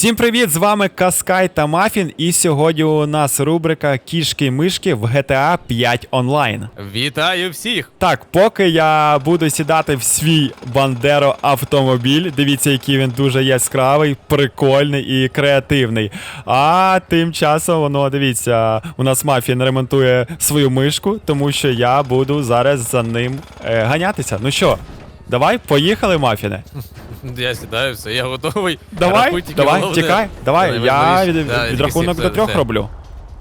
Всім привіт! З вами Каскай та Мафін. І сьогодні у нас рубрика Кішки-мишки в GTA 5 онлайн. Вітаю всіх! Так, поки я буду сідати в свій Бандеро автомобіль. Дивіться, який він дуже яскравий, прикольний і креативний. А тим часом воно дивіться, у нас Мафін ремонтує свою мишку, тому що я буду зараз за ним е, ганятися. Ну що, давай, поїхали, Мафіне. Я сідаю, все, я готовий. Давай, Рахуй давай, головне. тікай, давай, я від, Да, відрахунок все, до трьох все. роблю.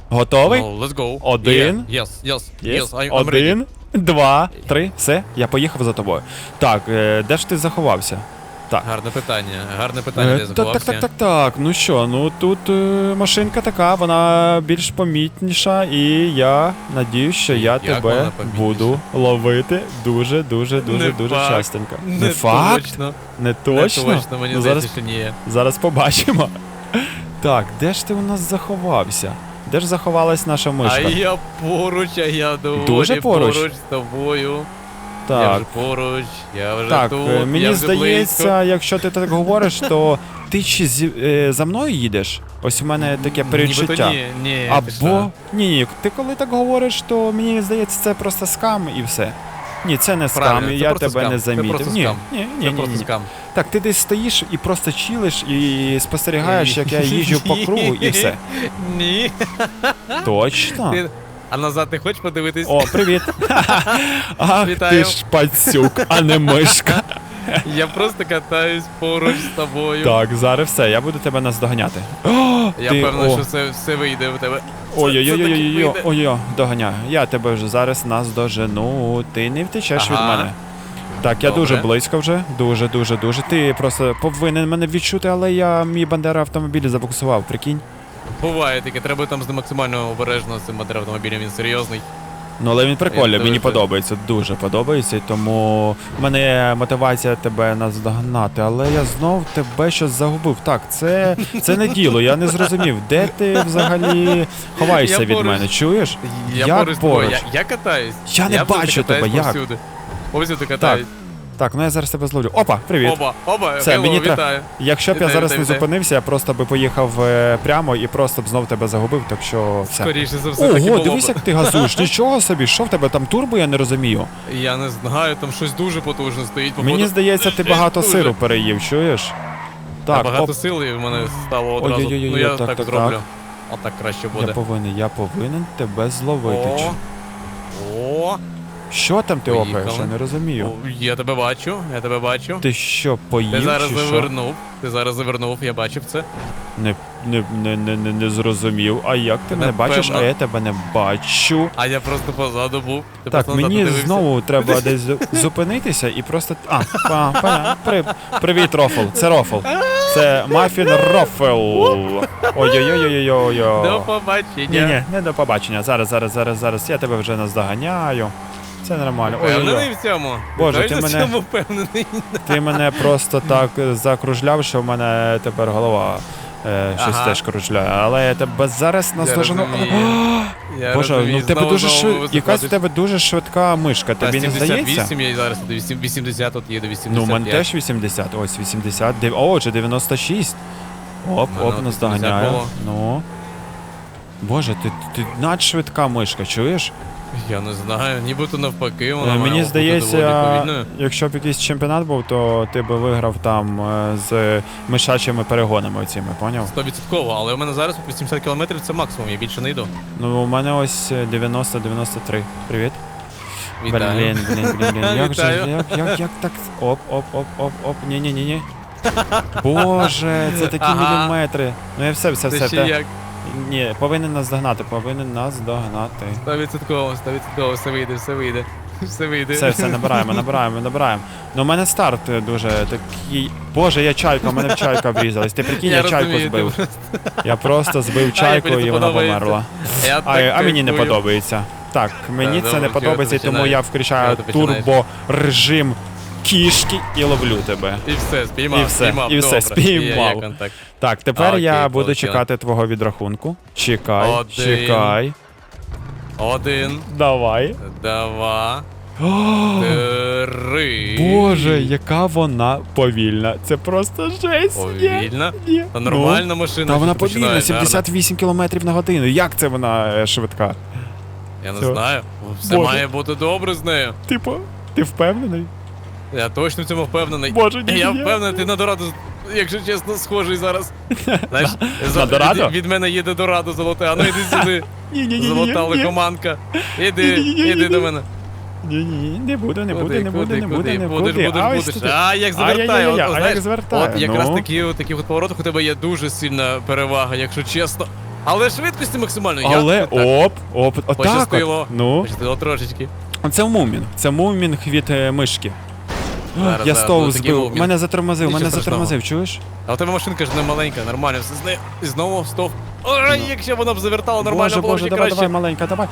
Готовий? Oh, let's go. Один. Yeah, Yes, yes, Єс. yes, I, I'm ready. Один, два, три. Все, я поїхав за тобою. Так, е, де ж ти заховався? Так. Гарне питання, гарне питання, Е, так, так, так, так, так. Ну що, ну тут е, машинка така, вона більш помітніша, і я надію, що я Як тебе буду ловити дуже, дуже, дуже, Не дуже факт. частенько. Не, факт? Точно, Не точно? Не точно, мені ну, здається, зараз, що ні. зараз побачимо. Так, де ж ти у нас заховався? Де ж заховалась наша мишка? А я поруч, а я доволі Дуже поруч? з тобою. Я так. вже поруч, я вже Так, тут, е, я мені вже здається, близько. якщо ти так говориш, то ти чи зі, е, за мною їдеш? Ось у мене таке передчуття. Нібито ні, ні, ти що? Або ні, ні, ти коли так говориш, то мені здається, це просто скам і все. Ні, це не скам, Правильно, це я просто тебе скам, не це замітив. просто ні, скам. ні, ні, Це ні, просто ні. скам. Так, ти десь стоїш і просто чилиш і спостерігаєш, як я їжджу по кругу, і все. Ні. Точно. Ти- А назад ти хочеш подивитись? О, привіт. Ах, ти Вітаю. ж пацюк, а не мишка. Я просто катаюсь поруч з тобою. Так, зараз все, я буду тебе наздоганяти. О, Я ти- о. що все, все вийде в тебе. Ой-ой-ой, вийде. ой доганяю. Я тебе вже зараз наздожену. Ти не втечеш Ага. від мене. Так, я Добре. дуже близько вже. Дуже, дуже, дуже. Ти просто повинен мене відчути, але я мій бандера автомобіль забуксував, прикинь. Буває таке, треба там з максимально обережно з цим автомобілем, він серйозний. Ну але він прикольний, мені подобається, дуже подобається, тому в мене є мотивація тебе наздогнати, але я знов тебе щось загубив. Так, це, це не діло, я не зрозумів, де ти взагалі ховаєшся Я від поруч. мене, чуєш? Я Як поруч поруч? я, я катаюсь. Я не завжди бачу тебе, як? Повсюди катаюсь. Так, ну я зараз тебе зловлю. Опа, привіт. Оба, оба, Все, Все, мені тре- вітаю. Якщо б я Вітаю, зараз вітаю, не вітаю. зупинився, я просто би поїхав е, прямо і просто б знов тебе загубив, так що все. Скоріше за все, Ого, було дивись, б. як ти газуєш. Нічого собі, що в тебе там турбо, я не розумію. Я не знаю, там щось дуже потужне стоїть. Мені здається, ти багато дуже. сиру переїв, чуєш? Та Так, багато оп, сил і в мене стало одразу. Ой-ой-ой, ну я так, так, так, зроблю. так. Отак краще я буде. повинен, я повинен тебе зловити. О, Чи- о, Що там ти Поїхали. опаєш? Я не розумію. о, я тебе бачу, я тебе бачу. Ти що, поїв? Ти зараз чи що? завернув. Ти зараз завернув, я бачив це. Не, не, не, не, не, не зрозумів. А як ти мене Напевно. бачиш, а я тебе не бачу. А я просто позаду був. Ти Так, просто назад мені дивився. знову треба десь зу- зупинитися і просто. А, па, па, при, привіт, Рофл. Це Рофл. Це Мафін Рофл. Ой-ой-ой-ой-ой-ой. До побачення. Ні, ні, не до побачення. Зараз, зараз, зараз, зараз. Я тебе вже наздоганяю. Це нормально. Ой-ой-ой. В цьому? Боже, ти мене- цьому впевнений? Ти мене просто так закружляв, що в мене тепер голова е, щось Ага. теж кружляє. Але я тебе зараз наздожену. розумію. Я Боже, розумію, ну в тебе знову, дуже знову швид... якась в тебе дуже швидка мишка, Та, тобі не здається? 78 я зараз до 8 80 тут їду 85. Ну, у мене теж 80, ось 80, див- о, отже, 96. Оп, Ну, оп, ну, наздоганяю. 80 було. Ну. Боже, ти, ти надшвидка мишка, чуєш? Я не знаю, нібито навпаки, Е, вона має Мені бути доволі здається, повільною. якщо б якийсь чемпіонат був, то ти би виграв там е, з мишачими перегонами оціми, поняв? 100%, але у мене зараз 80 км це максимум, я більше не йду. Ну, у мене ось е, 90-93. Привіт. Вітаю. Блін, блін, блін, блін. Як же, Вітаю. як, як, як так? Оп, оп, оп, оп, оп. Ні, ні, ні, ні. Боже, це такі Ага. міліметри. Ну я все, все, Це все. ще те- як Ні, повинен нас догнати, повинен нас догнати. 100%, 100%, все вийде, все вийде. Все вийде. Все, все, набираємо, набираємо, набираємо. Ну, у мене старт е, дуже такий. Боже, я чайка, у мене в чайка врізалась. Ти прикинь, я, Я чайку розумію, збив. ти Я просто збив чайку мені і це вона подобається. померла. Я А, так а мені не кайфую. подобається. Так, мені добре, це не чого ти подобається, і тому починаєш? я включаю Чого ти починаєш? турбо режим кішки і ловлю тебе. І все, спіймав, І все, спіймав, і все, спіймав. Є, є. Так, тепер Окей, я буду полетіли. чекати твого відрахунку. Чекай, Один. чекай. Один, Давай. два, О, Три. Боже, яка вона повільна. Це просто жесть. Повільна. ні. Та нормальна машина. Та вона повільна, 78 км на годину. Як це вона е, швидка? Я не Всё. знаю. Все Боже. має бути добре з нею. Типу, ти впевнений? Я точно в цьому впевнений. Боже, ні, Я ні. впевнений, ти на Дораду, якщо чесно, схожий зараз. Знаєш, на Дорадо? Від, від мене їде Дорадо золоте, а ну йди сюди. Ні, ні, ні, Золота ні, ні. лихоманка. Іди, Ні-ні-ні-ні-ні. іди до мене. Ні, ні, не буде, не буде, не буде, не буде, не Будеш, буде. будеш, А ось будеш. туди. А, як завертає. Ай-яй-яй, от, а як звертає, От якраз ну. такі, от такі от поворотах у тебе є дуже сильна перевага, якщо чесно. Але швидкості максимально. Але оп, оп, отак. Пощастило. Ну, Пощастило трошечки. це мумін. Це мумін від е, мишки. Зараз, Я зараз, стову такий збив. Мене затормозив, Нічого мене страшного. затормозив, чуєш? А у тебе машинка ж не маленька, нормально, все з нею. І знову стов. Ой, якщо вона б завертала нормально, Боже, було б боже, ще давай, краще. давай, маленька, давай.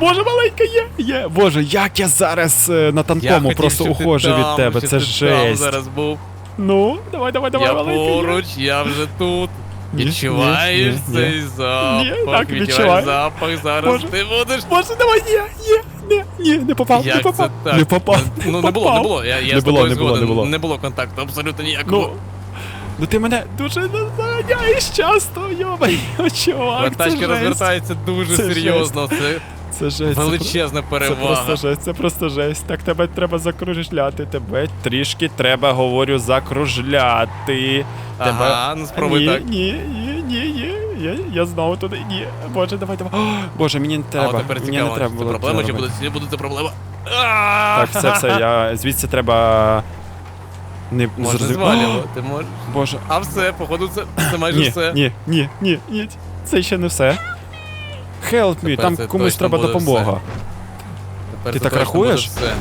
Боже, маленька є, є. Боже, як я зараз е, на Я танкому хотів, просто щоб ти ухожу там, від тебе. щоб Це ти там жесть. зараз був. Ну, давай, давай, давай, я маленька. є. поруч, я вже тут. Ні, Відчуваєш ні, ні, цей запах. Так, відчуваєш відчуваю. запах, зараз Боже. ти будеш. Боже, давай, є, є, не, ні, не попав, Як не попав, це так? не попав. Ну не було, не було. Я, я Не з було, тобою не було, згоден. не було. Не було контакту, абсолютно ніякого. Ну, ну ти мене дуже наганяєш часто, йомай, чувак, це Тачка жесть. розвертається дуже Це серйозно. Це Це жесть. це величезна Це перевага. просто жесть, це просто жесть. Так тебе треба закружляти, тебе трішки треба, говорю, закружляти. Ага, ну спробуй ні, так. Ні, ні, ні, ні, я, я знову туди, ні. Боже, давай, давай. О, Боже, мені не треба. от тепер мені не треба чи це проблема, чи буде, чи буде це проблема? Так, все, все, я звідси треба. Не зрозум- звалювати, можеш. Боже. А все, походу, це, це майже Ні, все. ні, ні, ні, ні. Це ще не все. Help me, Тепер там це комусь точно треба буде допомога. Тепер Ти це так точно рахуєш? буде все.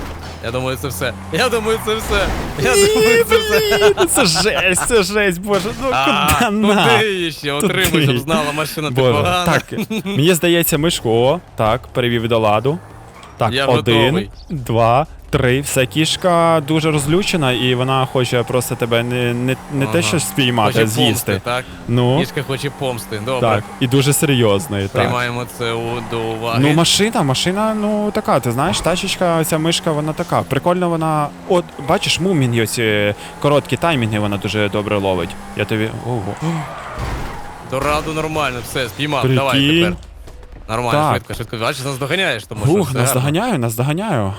Я думаю, це все. Я думаю, це все. Я Ні, думаю, це все. це жесть, це жесть, боже, ну А, куди на? туди ще отримуй, щоб знала машина ти Боже, погана. так, мені здається, Мишко, так, перевів до ладу. Так, Я один, готовий. два, три. Все, кішка дуже розлючена, і вона хоче просто тебе не, не, не те, Ага. що спіймати, Хоче а з'їсти. помсти, так? Ну, Кішка хоче помсти. Добре. так, і дуже серйозно. і Так. Приймаємо це у- до уваги. Ну, машина, машина, ну така, ти знаєш, тачечка, ця мишка, вона така. Прикольно вона. От, бачиш, мумінг, ось короткі таймінги вона дуже добре ловить. Я тобі. Ого. Дораду нормально, все, спіймав. Прикинь. Давай тепер. Нормально, Так. швидко, швидко. Бачиш, нас доганяєш, тому що Ух, все нас гарно. доганяю, нас доганяю.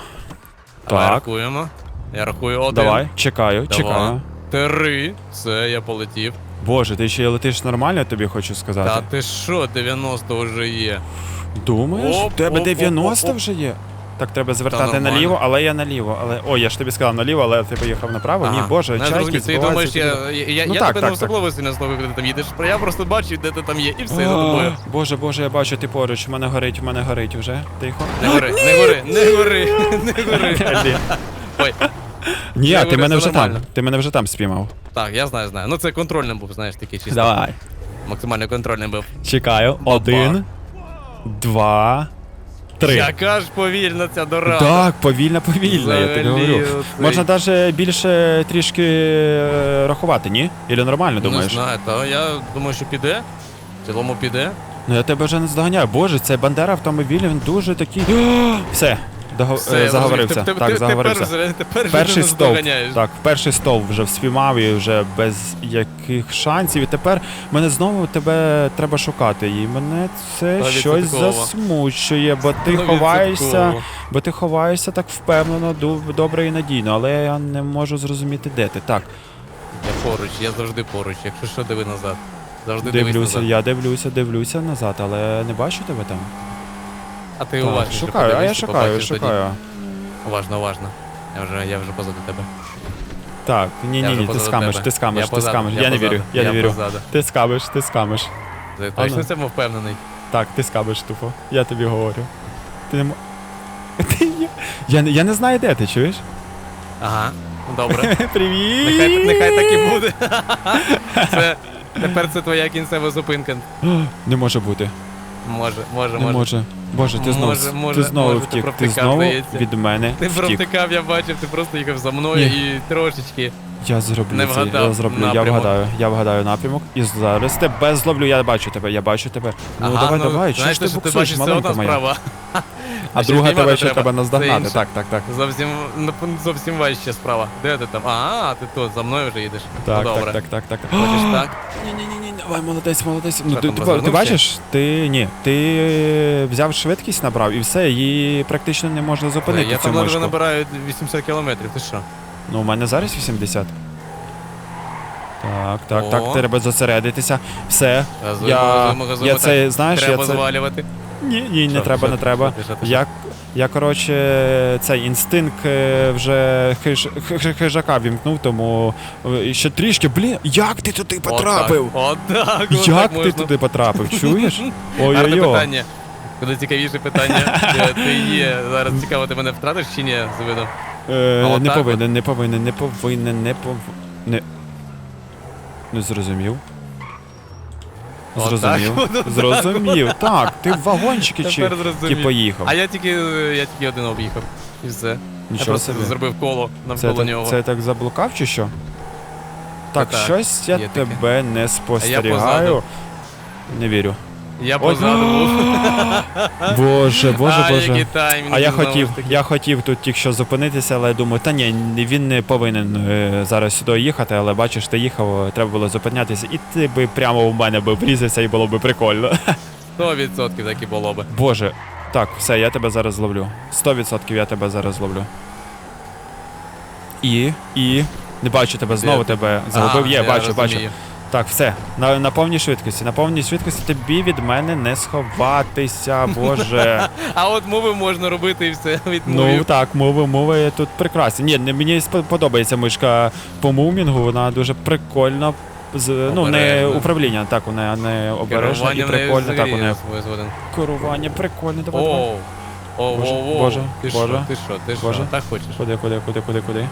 Давай Так, рахуємо. Я рахую один. давай, чекаю, Два. чекаю. Три. Все, я полетів. Боже, ти ще летиш нормально, я тобі хочу Та сказати. ти що, 90 вже є. Думаєш? Оп, У тебе оп, оп, 90 оп, оп. вже є? Так, треба звертати нормально. наліво, але я наліво. Але. Ой, я ж тобі сказав наліво, але ти поїхав направо. Ні, Ага. боже, Не чайки зрозумів, Ти думаєш, я, я, я, Ну я так, тебе так, не так. особливо сильно словив, де ти там їдеш. Я просто бачу, де ти там є, і все я за тобою. Боже, боже, я бачу, ти поруч, у мене горить, у мене горить вже. Тихо. Не гори, не гори, не гори, не гори. Блін. Ой, Ні, Я ти говорю, мене все вже там. нормально. Ти мене вже там спіймав. так, я знаю, знаю. Ну це контрольним був, знаєш, такий чисто. Давай. Максимально контрольним був. Чекаю. Один, два, три. Яка ж повільна ця дорога. Так, повільно, повільно, я тобі Взагалі, говорю. оцей- Можна навіть більше трішки е, рахувати, ні?Ілі нормально, Не думаєш? знаю, та я думаю, що піде. В цілому піде. Ну я тебе вже не здоганяю. Боже, цей Бандера автомобіль, він дуже такий. Все, дого- Все, е, заговорився. Ти- так, ти- заговорився. Тепер, тепер Перший стовп. Так, перший стовп вже вспіймав і вже без яких шансів. І тепер мене знову тебе треба шукати. І мене це щось засмучує, бо ти Ну, ховаєшся, бо ти ховаєшся так впевнено, добре і надійно, але я не можу зрозуміти, де ти. Так, Я поруч, я завжди поруч. Якщо що, диви назад. Завжди дивлюся, назад. я дивлюся, дивлюся назад, але не бачу тебе там. А ти Так, уважніше шукаю, а я шукаю, шукаю. Уважно, уважно. Я вже, я вже позаду тебе. Так, ні, ні, ні, ти скамиш, ти скамиш, ти скамиш. я не вірю, я не вірю. Ти скамиш, ти скамиш. Точно в цьому впевнений? Так, ти скабиш тупо. Я тобі говорю. Ти не я, я не знаю, де ти, чуєш? Ага. Добре. Привіт! Нехай, нехай так і буде. Це, тепер це твоя кінцева зупинка. Не може бути. Може, може, Не може. може. Боже, ти знову, Може, може, ти знову може, ти втік. Ти провтикав, знову здається. від мене Ти втік. провтикав, я бачив, ти просто їхав за мною Ні. і трошечки. Я зроблю Не це, вгадав я зроблю, я напрямок. вгадаю, я вгадаю напрямок. І зараз тебе зловлю, я бачу тебе, я бачу тебе. Ну Ага, давай, давай, чого знаєш, ж ти що буксуєш, бачиш, це одна маленька моя? справа. А друга тебе ще треба. наздогнати. Так, так, так. Зовсім, зовсім важче справа. Де ти там? А, ти тут, за мною вже їдеш. Так, ну, добре. так, так, так, так. Хочеш так? Ні, ні, ні, ні, давай, молодець, молодець. Ну, ти, ти, бачиш, ти ні, ти взяв швидкість набрав і все, її практично не можна зупинити. Я там мишку. набираю 80 кілометрів, ти що? Ну, у мене зараз 80. Так, так, О. так, треба зосередитися. Все. Газуємо, Я, газуємо, газуємо. я це, знаєш, Треба я це... звалювати. Ні, ні, не Що, треба, що не треба. що ти, що ти, Я, я коротше, цей інстинкт е, вже хиж, хиж, хижака вімкнув, тому е, ще трішки, блін, як ти туди потрапив? Отак, отак, Як отак ти можна. туди потрапив? Чуєш? Гарне Ой-ой-ой. питання. Куди цікавіше питання. Ти є? Зараз цікаво, ти мене втратиш чи ні з виду? Е, не повинен, не повинен, не повинен, не пов... Не... Не зрозумів. Отак Зрозумів. Зрозумів. Так, ти в вагончики чи, Тепер зрозумів. поїхав. А я тільки, я тільки один об'їхав. І все. я Нічого просто собі. зробив коло Це, навколо нього. це так заблукав чи що? Так, так, щось я є таке. тебе не спостерігаю. позаду. Не вірю. Я позаду був. Боже, боже, а, боже. таймінг. А я знову хотів, таки. я хотів тут тільки що зупинитися, але я думаю, та ні, він не повинен е, зараз сюди їхати, але бачиш, ти їхав, треба було зупинятися, і ти би прямо в мене би врізався і було би прикольно. 100% так і було би. Боже, так, все, я тебе зараз зловлю. 100% я тебе зараз зловлю. І, і. Не бачу тебе, знову Де ти? тебе загубив. А, Є, я бачу, бачу. розумію. Так, все, на, на повній швидкості. На повній швидкості тобі від мене не сховатися, боже. А от мови можна робити і все від Ну так, мови, мови тут прекрасні. Ні, мені подобається мишка по мувмінгу, вона дуже прикольно. З, ну, не управління, так, вона не обережна і прикольно, так, вона керування прикольне, давай. давай. Оу. Оу, Боже, оу, оу. Боже, Ти що, Боже. ти що, ти Боже. що, так хочеш? Куди, куди, куди, куди, куди?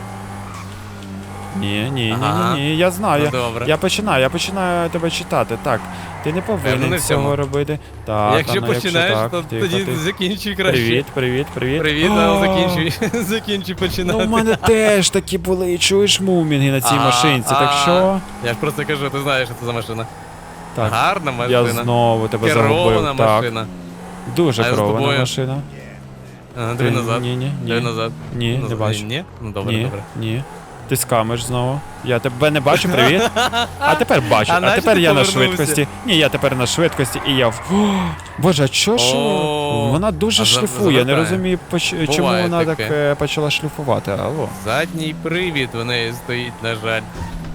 Ні, ні, Ага. ні, ні, ні, я знаю. Ну, Я, добре. я починаю, я починаю тебе читати. Так, ти не повинен не в цього цьому. робити. Так, Якщо а ну, починаєш, так, то тихо, тоді тихо. закінчуй краще. Привіт, привіт, привіт. Привіт, О, а закінчуй. Закінчуй Ну, починати. у мене теж такі були, чуєш мумінги на цій А, машинці, так а. що. Я ж просто кажу, ти знаєш, що це за машина. Так, Гарна я машина. знову тебе Керована загубив. Так, машина. дуже А я з керована тобою. машина. Ага, Ти- Диви назад. Ні, ні, Диви ні. назад. Ні, Назад. не бачу. Ні? Ну добре, Ні, добре. ні. Ти скамиш знову. Я тебе не бачу, привіт. А тепер бачу. А А, тепер я на швидкості. Ні, я тепер на швидкості і я. в- О, Боже, а чо ж вона дуже а шліфує? Я не розумію, поч- чому вона так таке. е, почала шліфувати. Алло. Задній привід в неї стоїть, на жаль.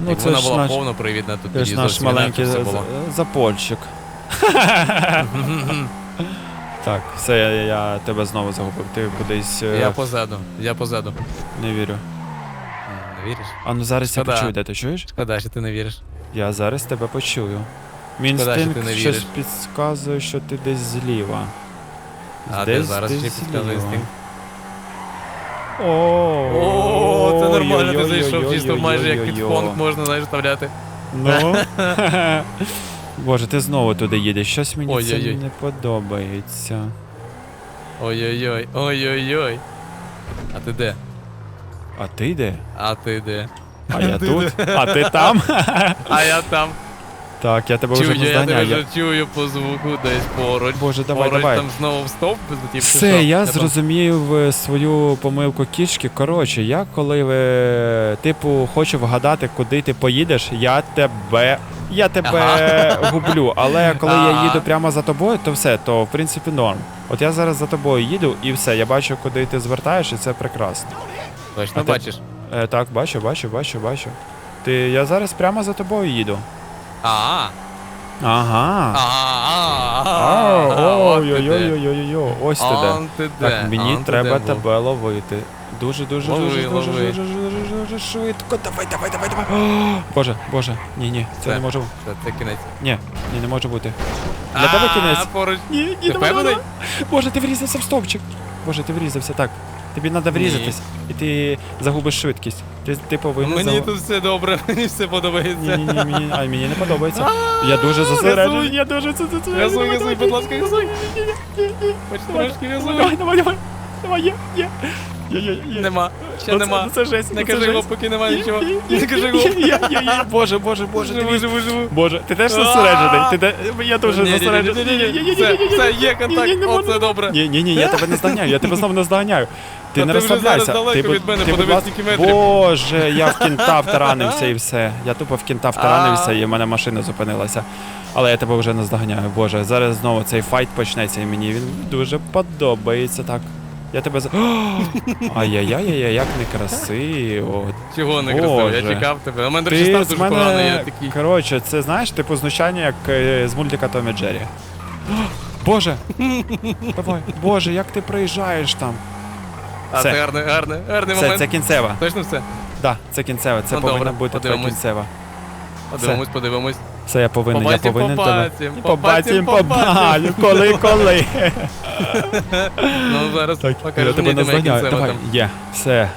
Ну Як це вона ж була наш, повнопривідна, це тоді наш маленький все було. за- запольчик. Так, все, я, я тебе знову загубив. Ти кудись. е, Я позаду, я позаду. Не вірю. Віриш? А ну зараз я Шкода. почую, де ти чуєш? Шкода, що ти не віриш. Я зараз тебе почую. Мій Шкода, що ти інстинкт не щось віриш. підказує, що ти десь зліва. А де зараз ще підказує інстинкт? О, О, це нормально, ти зайшов чисто майже як під ой-ой-ой-ой-ой. можна знаєш вставляти. Ну. Боже, ти знову туди їдеш. Щось мені це Ой-ой-ой. не подобається. Ой-ой-ой, ой-ой-ой. А ти де? А ти де? А ти де? А я тут? А ти там? А я там. Так, я тебе вже Чую, я тебе вже чую по звуку десь поруч. Боже, давай, поруч давай. там знову в стовп злетів. чи Все, я зрозумів е, свою помилку кішки. Коротше, я коли е, типу хочу вгадати, куди ти поїдеш, я тебе. Я тебе гублю. Але коли я Ага. їду прямо за тобою, то все, то в принципі норм. От я зараз за тобою їду і все, я бачу, куди ти звертаєш, і це прекрасно. Точно А ти- бачиш? Е, так, бачу, бачу, бачу, бачу. Ти, я зараз прямо за тобою їду. А, Ага. а, а, Ой-ой-ой-ой-ой-ой, ось ти де. Он ти де? Так, мені он ти треба де був. тебе ловити. Дуже, дуже, Лови, дуже, дуже, лови. дуже, дуже, дуже швидко. Давай, давай, давай, давай. О, Боже, боже, ні, ні, це не може. Це, це кінець. Ні, ні, не може бути. Для тебе А, кінець. поруч. Ні, ні, Ти давай, давай, впевнений? давай. Боже, ти врізався в стовпчик. Боже, ти врізався, так. Тобі треба врізатись, і ти загубиш швидкість. Ти, ти повинен Мені загу- тут все добре, мені все подобається. ні, ні, мені, ай, мені не подобається. Я дуже зосереджений. Я дуже зосереджений. Газуй, газуй, будь ласка, газуй. Хоч трошки газуй. Давай, давай, давай. Давай, є, є. Нема. Ще Ну, це- нема. ну, Це жесть. Не ну, це кажи його, поки немає нічого. Не кажи його. Боже, боже, боже, Живу, живу, живу. Боже, ти теж зосереджений. Ти. Я дуже Ні, ні, ні, зосереджений. ні, ні, ні, Ні-ні-ні, Все, є контакт. О, це добре. Ні, ні, ні, я тебе не здоганяю, я тебе знову не здоганяю. Ти Та не ти вже розслабляйся. зараз далеко від мене, будь подивись, ласка- скільки метрів. Боже, я в кінта втаранився і все. Я тупо в кінта втаранився і в мене машина зупинилася. Але я тебе вже не здоганяю. Боже, зараз знову цей файт почнеться і мені він дуже подобається так. Я тебе за. Ай-яй-яй-яй, як некрасиво. Чого не красиво? Я Боже. чекав тебе. В мене до речі, Ти став з дуже поганий, я мене. такий. Коротше, це знаєш, типу знущання, як е, з мультика Том і Джері. Боже! Давай, Боже, як ти проїжджаєш там? А Все. це гарний, гарний, гарний Це, момент. це кінцева. Точно все? Да, це кінцева. Це Ну, повинна добре, бути твоя подивимось. кінцева. Подивимось, подивимось. Все, я повинен, я Побачим, повинен побачим, тебе. побачим, Побачим. Коли, коли. Ну зараз Так, покажи я тебе мені, де кінцева Давай, там. є, все.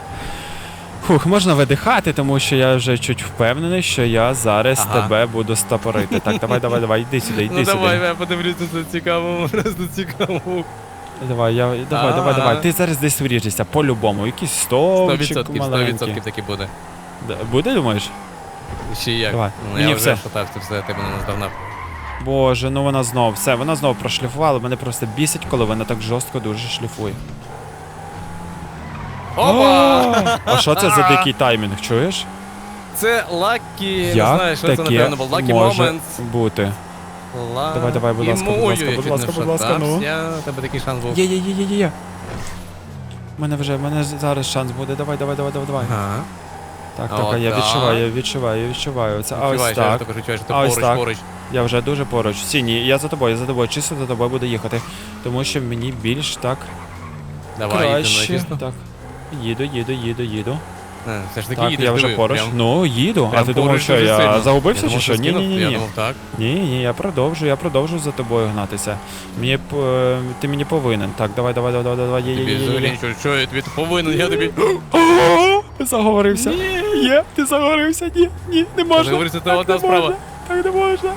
Фух, можна видихати, тому що я вже чуть впевнений, що я зараз Ага. тебе буду стопорити. Так, давай, давай, давай, йди сюди, йди Ну сюди. давай, я подивлюсь на це цікаво, просто цікаво. Давай, я, давай, давай, давай. Ти зараз десь вріжешся по-любому. Якийсь стовпчик 100%, маленький. 100% таки буде. Да, Буде, думаєш? Ще як. Давай. Ну, Мені я все. вже шатався, все, ти мене наздогнав. Боже, ну вона знов, все, вона знов прошліфувала. Мене просто бісить, коли вона так жорстко дуже шліфує. Опа! А що це за дикий таймінг, чуєш? Це лакі, не Як знаю, що це таке напевно. Lucky може Moments. бути? Давай, давай, будь ласка, будь ласка, будь ласка, будь ласка, ну. вшатався, тебе такий шанс був. Є, є, є, є, є, є. У мене вже, в мене зараз шанс буде. Давай, давай, давай, давай, давай. Ага. Так, так, а я отак. відчуваю, я відчуваю, я відчуваю. Це а ось Відчуваєш, я так. також відчуваю, що ти А ось поруч, так. поруч. Я вже дуже поруч. Всі, ні, я за тобою, я за тобою, чисто за тобою буду їхати. Тому що мені більш так Давай, краще. зі. Так. Їду, їду, їду, їду. Е, Все ж таки Так, їдеш, я вже диви, поруч. прям- Ну, їду. А прям ти думав, поруч що дуже я сильно. загубився чи думав, що? Ні, скинув, ні, ні, Я ні. думав, так. Ні, ні, я продовжу, я продовжу за тобою гнатися. Мені п- е, ти мені повинен. Так, давай, давай, давай, давай, давай, є, є, Тобі є, є, взагалі є. нічого, що я тобі повинен, я тобі... Заговорився. Є, ти заговорився. Ні, ні, не можна. Заговорився, це одна справа. Так не можна.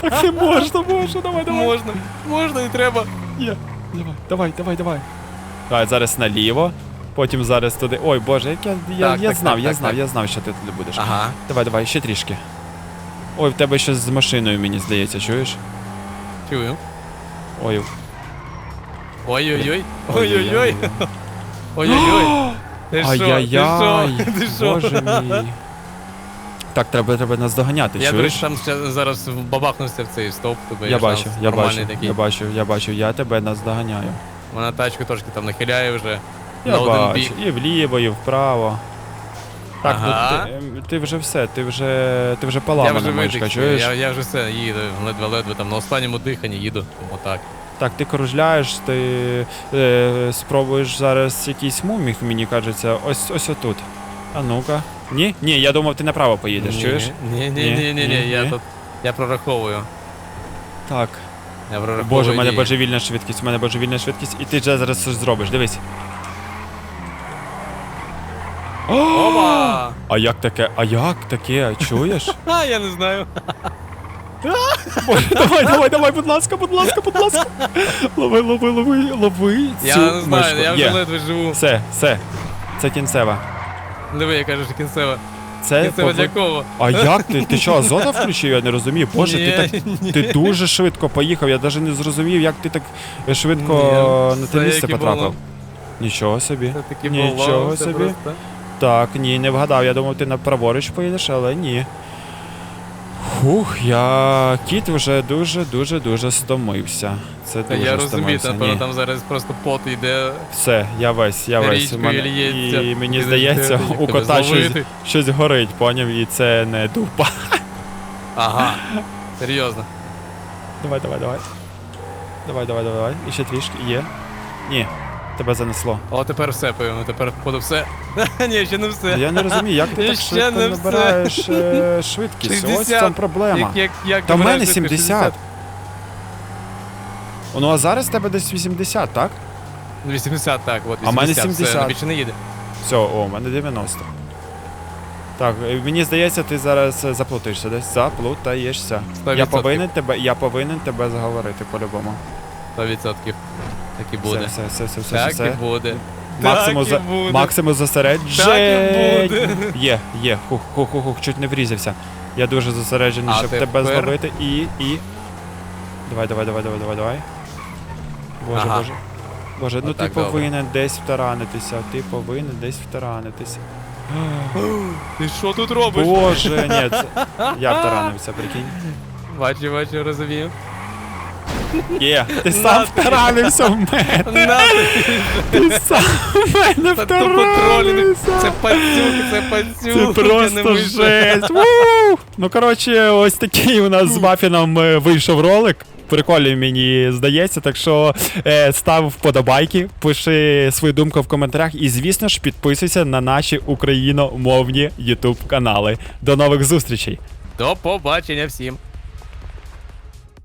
Так не можна, можна, давай, давай. Можна, можна і треба. Є. Давай, давай, давай, давай. Давай, зараз наліво. Потім зараз туди. Ой, боже, як я, я, Так, я так, знав, так, я так, знав, так. я знав, що ти туди будеш. Ага. Давай, давай, ще трішки. Ой, в тебе щось з машиною, мені здається, чуєш? Чую. Ой. Ой-ой-ой. Ой-ой-ой. Ой-ой-ой. Ти що? Ай-яй-яй. що? Ти що? Боже мій. Так, треба, треба наздоганяти, Я, до чуєш? речі, там ще зараз бабахнувся в цей стоп, тобі Я бачу, я нормальний бачу, такий. я бачу, я бачу, я тебе наздоганяю. Вона тачку трошки там нахиляє вже. Я на один бачу, бік. і вліво, і вправо. Так, Ага. ну ти, ем, ти вже все, ти вже ти вже Я вже мишка, видихся, чуєш? я, я вже все їду, ледве-ледве там на останньому диханні їду. Тому так. Ти кружляєш, ти е, спробуєш зараз якийсь мумік, мені кажеться, ось ось отут. А ну-ка. Ні? Ні, я думав, ти направо поїдеш, Ні, чуєш? Ні, ні, Ні, ні, ні, ні, ні, я тут. Я прораховую. Так. Я прораховую. Боже, в мене дії. божевільна швидкість, у мене божевільна швидкість, і ти вже зараз щось зробиш, дивись. Опа! А як таке? А як таке? Чуєш? А, я не знаю. Боже, давай, давай, давай, будь ласка, будь ласка, будь ласка. Лови, лови, лови, лови. Я цю не знаю, мишку. я вже Є. ледве живу. Все, все. Це кінцева. Диви, я кажу, що кінцева. Це Кінцева пови- для кого? А як ти? Ти що, азота включив? Я не розумію. Боже, ти так. Ні, Ти дуже швидко поїхав, я навіть не зрозумів, як ти так швидко Ні, на це те місце як і потрапив. було. Нічого собі. Це таки Нічого було, собі. просто. Так, ні, не вгадав. Я думав, ти на праворуч поїдеш, але ні. Фух, я кіт вже дуже, дуже, дуже стомився. Це дуже я розумію, стомився. напевно, Ні. там зараз просто пот йде. Все, я весь, я весь. Річкою У мене- лється. І мені Ти здається, як у тебе кота щось, зловити? щось горить, поняв, і це не дупа. Ага. Серйозно. Давай, давай, давай. Давай, давай, давай, давай. І ще трішки. Є. Ні, тебе занесло. О, тепер все, певно, тепер походу все. Ні, ще не все. Я не розумію, як ти так ще швидко не все. набираєш е, швидкість. Ось в 60. цьому проблема. Як, як, як Та в набираєш мене швидкість? 70. Ну а зараз в тебе десь 80, так? 80, так, от 80. А в мене Все, 70. більше не їде. Все, о, у мене 90. Так, е, мені здається, ти зараз е, заплутаєшся десь. Заплутаєшся. 100%. Я повинен тебе, я повинен тебе заговорити по-любому. 100%. Так і буде. Все, все, все, все, Так все. і буде. Максимум, за... буде. Максимум зосередження. Так і буде. Є, є. Хух, хух, хух, хух, чуть не врізався. Я дуже зосереджений, А щоб тебе тепер? зловити і. і. Давай, давай, давай, давай, давай, давай. Боже, Ага. боже. Боже, ну ти Отак добре. повинен десь втаранитися, ти повинен десь втаранитися. Ти що тут робиш? Боже, ні, це... я втаранився, прикинь. Бачу, бачу, розумію. Є, ти сам втаранився в мене. На ти! Сам в мене тролінг. втаранився. Це пацюк, це пацюк. Це я не просто вийшов. жесть. Ву! Ну коротше, ось такий у нас з Бафіном е, вийшов ролик. Прикольний мені здається, так що е, став вподобайки, пиши свою думку в коментарях і, звісно ж, підписуйся на наші україномовні YouTube канали. До нових зустрічей! До побачення всім.